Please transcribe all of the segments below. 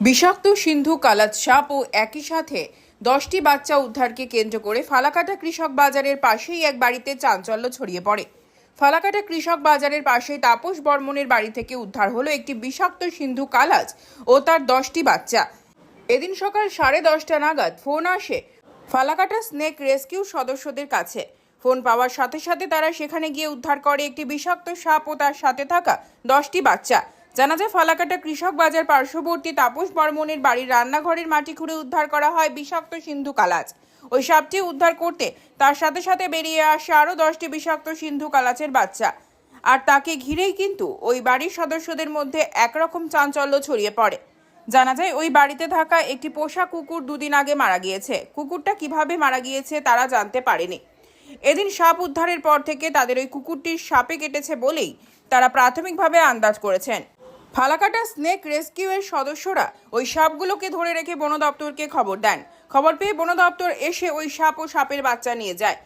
বিষাক্ত সিন্ধু, কালাত সাপ ও একই সাথে দশটি বাচ্চা উদ্ধারকে কেন্দ্র করে ফালাকাটা কৃষক বাজারের পাশেই এক বাড়িতে চাঞ্চল্য ছড়িয়ে পড়ে। ফালাকাটা কৃষক বাজারের পাশে তাপস বর্মনের বাড়ি থেকে উদ্ধার হলো একটি বিষাক্ত সিন্ধু, কালাজ ও তার দশটি বাচ্চা। এদিন সকাল সাড়ে দশটা নাগাদ ফোন আসে ফালাকাটা স্নেক রেস্কিউ সদস্যদের কাছে। ফোন পাওয়ার সাথে সাথে তারা সেখানে গিয়ে উদ্ধার করে একটি বিষাক্ত সাপ ও তার সাথে থাকা দশটি বাচ্চা। জানা যায়, ফালাকাটা কৃষক বাজার পার্শ্ববর্তী তাপস বর্মনের বাড়ির রান্নাঘরের মাটি খুঁড়ে উদ্ধার করা হয় বিষাক্ত সিন্ধু কালাজ ওই সাপটি উদ্ধার করতে তার সাথে সাথে বেরিয়ে আসে আরও দশটি বিষাক্ত সিন্ধু কালাচের বাচ্চা। আর তাকে ঘিরেই কিন্তু ওই বাড়ির সদস্যদের মধ্যে একরকম চাঞ্চল্য ছড়িয়ে পড়ে। জানা যায়, ওই বাড়িতে থাকা একটি পোষা কুকুর দুদিন আগে মারা গিয়েছে। কুকুরটা কীভাবে মারা গিয়েছে তারা জানতে পারেনি। এদিন সাপ উদ্ধারের পর থেকে তাদের ওই কুকুরটির সাপে কেটেছে বলেই তারা প্রাথমিকভাবে আন্দাজ করেছেন। ফালাকাটা স্নেক রেস্কিউয়ের সদস্যরা ওই সাপগুলোকে ধরে রেখে বন দপ্তরকে খবর দেন। খবর পেয়ে বন দপ্তর এসে ওই সাপ ও সাপের বাচ্চা নিয়ে যায়।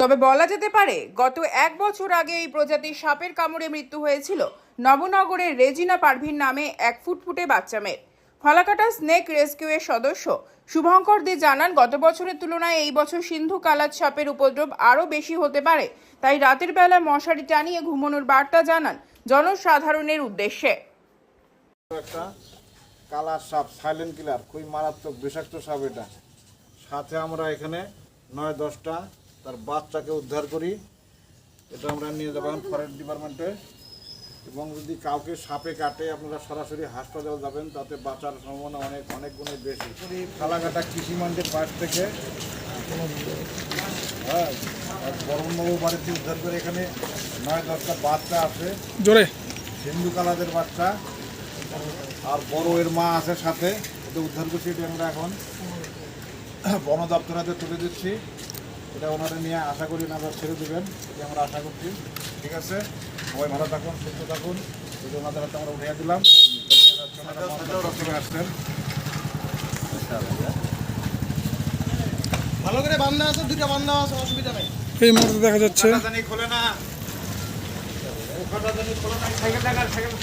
তবে বলা যেতে পারে, গত এক বছর আগে এই প্রজাতির সাপের কামড়ে মৃত্যু হয়েছিল নবনগরের রেজিনা পারভিন নামে এক ফুটফুটে বাচ্চা মেয়ের। ফালাকাটা স্নেক রেস্কিউয়ের সদস্য শুভঙ্কর দে জানান, গত বছরের তুলনায় এই বছর সিন্ধু কালাত সাপের উপদ্রব আরও বেশি হতে পারে। তাই রাতের বেলা মশারি টানিয়ে ঘুমানোর বার্তা জানান জনসাধারণের উদ্দেশ্যে। একটা কালার সাপ সাইলেন্ট কিলার খুবই মারাত্মক বিষাক্ত সাপ এটা। সাথে আমরা এখানে নয় দশটা তার বাচ্চাকে উদ্ধার করি। এটা আমরা নিয়ে যাব ফরেস্ট ডিপার্টমেন্টে এবং যদি কাউকে সাপে কাটে আপনারা সরাসরি হাসপাতাল যাবেন তাতে বাঁচার সম্ভাবনা অনেক অনেক গুণে বেশি। ফালাকাটা কৃষি মান্ডির পাশ থেকে হ্যাঁ বরমবাবু বাড়িতে উদ্ধার করে এখানে নয় দশটা বাচ্চা আছে। জোরে। সিন্ধু কালাদের বাচ্চা। আর বড় এর মা আছে সাথে এটা উদ্ধার করছি এটা আমরা এখন। বন দপ্তরাতে তুলে দিচ্ছি। এটা ওনারা নিয়ে আশা করি না ওনারা ছেড়ে দেবেন। এটা আমরা আশা করছি। ঠিক আছে? সবাই ভালো থাকুন সুস্থ থাকুন। এটা ওনাদের হাতে আমরা উঠিয়ে দিলাম। চলে আসছেন ভালো করে বান্ধা আছে দুইটা বান্ধা আছে অসুবিধা নেই। এই মুহূর্তে দেখা যাচ্ছে। খোলে না। খোলে না সাইকেল টাকার সাইকেল।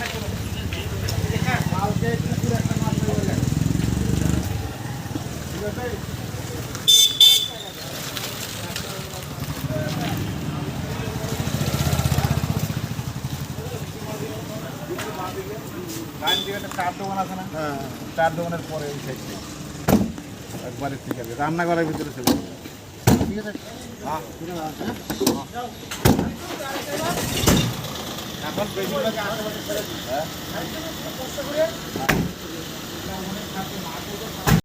চার দোকান আছে না? হ্যাঁ। চার দোকানের পরে ওই সাইডে। একবারের ঠিক আছে। রান্নাঘরের ভিতরে চলে ঠিক আছে। হ্যাঁ। এখন হ্যাঁ।, হ্যাঁ।